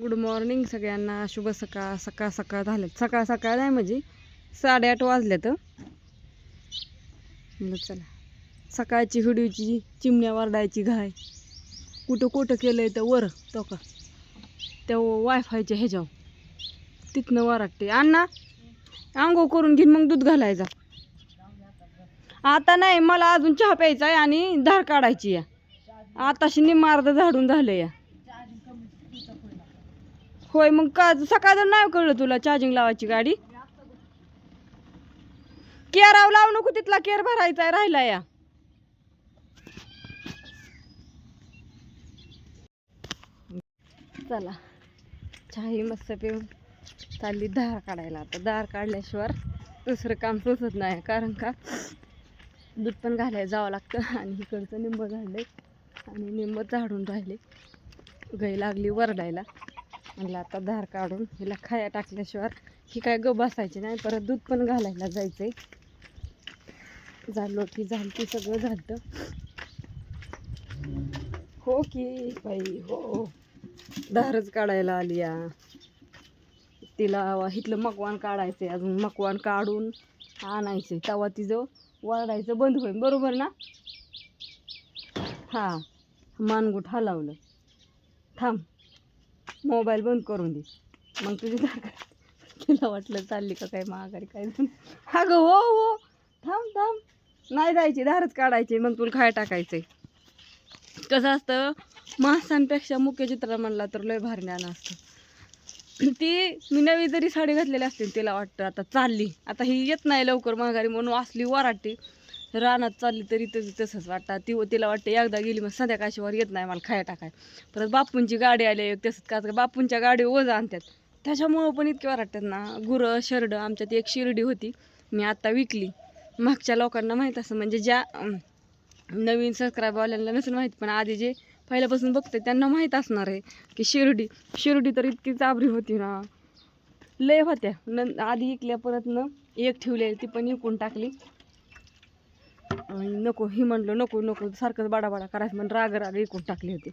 Good morning सगळ्यांना. शुभ सकाळ. सकाळ सकाळ झालं. सकाळ सकाळ नाही म्हणजे साडेआठ वाजल्यात. तर चला. सकाळची हुडीची चिमण्या वरडायची घाय. कुठं कुठं केलं तर वर तो का? त्या वायफायच्या ह्याच्यावर. तिथनं वराटते अण्णा आंघोळ करून घेईन मग दूध घालायचा आता नाही मला अजून चहा प्यायचा आहे आणि धार काढायची या आताशी निम्मा अर्ध झाडून झालं या होय मग का सकाळ जर नाही कळलं तुला चार्जिंग लावायची गाडी? केराव लावू नको तिथला केर भरायचा आहे राहिला या. चला चहाही मस्त पिऊन चालली दार काढायला. आता धार काढल्याशिवाय दुसरं काम सुचत नाही कारण का? दूध पण घालायला जावं लागतं आणि इकडचं निंब झालंय आणि निंब झाडून राहिले. गाई लागली वरडायला. म्हणलं आता धार काढून हिला खाया टाकल्याशिवाय ही काय ग बसायची नाही परत दूध पण घालायला जायचंय. झालो की झालती सगळं झालं. हो की बाई हो. धारच काढायला आली या. तिला हिथलं मकवान काढायचंय अजून मकवान काढून आणायचंय. तेव्हा तिचं वरडायचं बंद होईल बरोबर ना? हां मानगुट हलावलं. थांब. मोबाईल बंद करून दे. मग तुझी जागा. तिला वाटलं चालली का काय महागारी काय अगं हो हो. थांब थांब. नाही जायची दारच काढायची. मग तुला खाय आहे कसं असतं माणसांपेक्षा मुख्य चित्र म्हणला तर लय भारी ज्ञान असतं. ती मी नवी जरी साडी घातलेली असते तिला वाटतं आता चालली. आता ही येत नाही लवकर महागारी म्हणून असली वराटी रानात चालली तरी तरी तसंच वाटतं. ती तिला वाटतं एकदा गेली मग संध्याकाळशीवर येत नाही मला खाया टाकाय परत बापूंची गाडी आली एक तसंच का बापूंच्या गाडी ओझं आणतात. त्याच्यामुळं पण इतके वाटतात ना. गुरं शर्ड आमच्यात एक शिर्डी होती. मी आत्ता विकली. मागच्या लोकांना माहीत असं म्हणजे ज्या नवीन सबस्क्राईबवाल्यांना नसेल माहीत पण आधी जे पहिल्यापासून बघते त्यांना माहीत असणार आहे की शिर्डी शिर्डी तर इतकी चाबरी होती ना. लय होत्या. न आधी इकल्या परत न एक ठेवलेली ती पण विकून टाकली. नको ही म्हणलं नको नको सारखंच बाडाबाडा करायचं म्हणून राग राग विकून टाकली होती.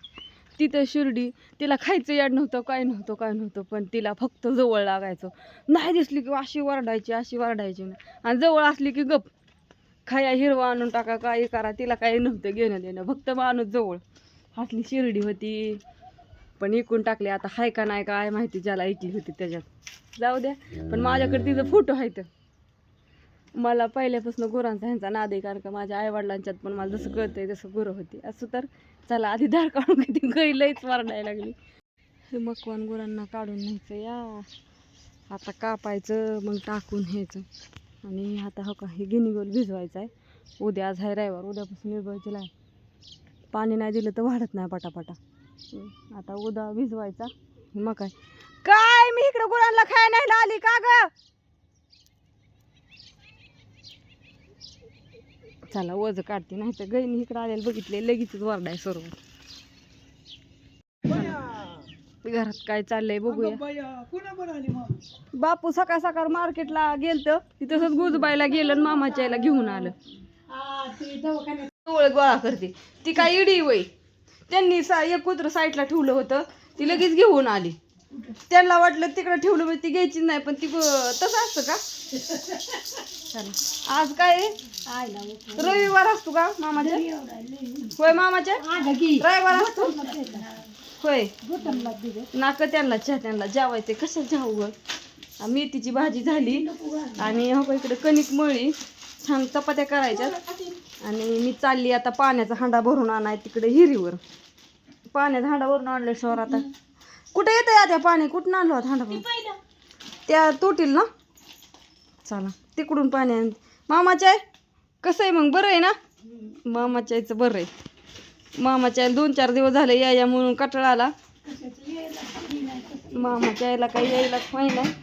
तिथं शिर्डी तिला खायचं याड नव्हतं काय नव्हतं काय नव्हतं पण तिला फक्त जवळ लागायचं. नाही दिसली की अशी वरडायची अशी वरडायची ना आणि जवळ असली की गप खाया हिरवा आणून टाका काय करा तिला काही नव्हतं घेणं देणं फक्त माणूस जवळ. असली शिर्डी होती पण इकून टाकली आता हाय का नाही काय माहिती ज्याला ऐकली होती त्याच्यात. जाऊ द्या पण माझ्याकडे तिचं फोटो आहेत. मला पहिल्यापासून गुरांचा ह्यांचा नाद आहे कारण का माझ्या आईवडिलांच्यात पण मला जसं कळतंय तसं गुरं होती. असं तर चला आधी धार काढून किती गई लईच मारडायला लागली. हे मकवान गुरांना काढून न्यायचं या. आता कापायचं मग टाकून ह्यायचं आणि आता हो का हे गिनीगोल भिजवायचं आहे. उद्या आज आहे रविवार उद्यापासून भिजवायची लाय पाणी नाही दिलं तर वाढत नाही पटापटा. आता उद्या भिजवायचा. मग काय? काय मी इकडे गुरांना खाय नाही आली का गं? चला वज काढते नाही तर गईनी इकडे आलेलं बघितले लगेचच वरडाय सर्व. घरात काय चाललंय बघूया. बापू सकाळ सकाळ मार्केटला गेलत तिथंच गुजबाईला गेलं आणि मामाच्या याला घेऊन आलं. डोळे गोळा करते. ती काय इडी वय. त्यांनी सा एक कुत्र साईडला ठेवलं होतं ती लगेच घेऊन आली. त्यांना वाटलं तिकडे ठेवलं म्हणजे ती घ्यायची नाही पण ती तसं असतं का? चालेल. आज काय रविवार असतो का मामाच्या? होय मामाच्या? रविवार असतो? होय. नाक त्यांना चहा त्यांना जेवायचे कसं जाऊ मेथीची भाजी झाली. आणि हो इकडे कणिक मळी. छान चपात्या करायच्या आणि मी चालली आता पाण्याचा हांडा भरून आणाय तिकडे हिरीवर. पाण्याचा हांडा भरून आणल्याशिवाय आता कुठे येतं या त्या पाणी? कुठून आणलो आता हांडा त्या तुटील ना? चला तिकडून पाणी आण. मामाच्या आहे कसं आहे मग? बरं आहे ना? मामाच्या आईचं बरं आहे. मामाच्या आईला दोन चार दिवस झाले या या म्हणून कटाळा आला. मामाच्या आईला काही यायला नाही.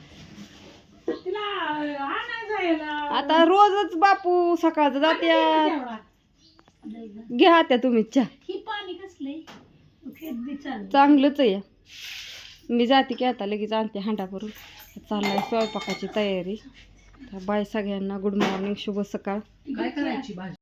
आता रोजच बापू सकाळचं जात्या. घ्या त्या तुम्ही चहा. चांगलंच आहे मी जाते की आता लगेच आणते हांडा चाललाय स्वयंपाकाची तयारी. बाय सगळ्यांना गुड मॉर्निंग शुभ सकाळ. काय करायची भाजी?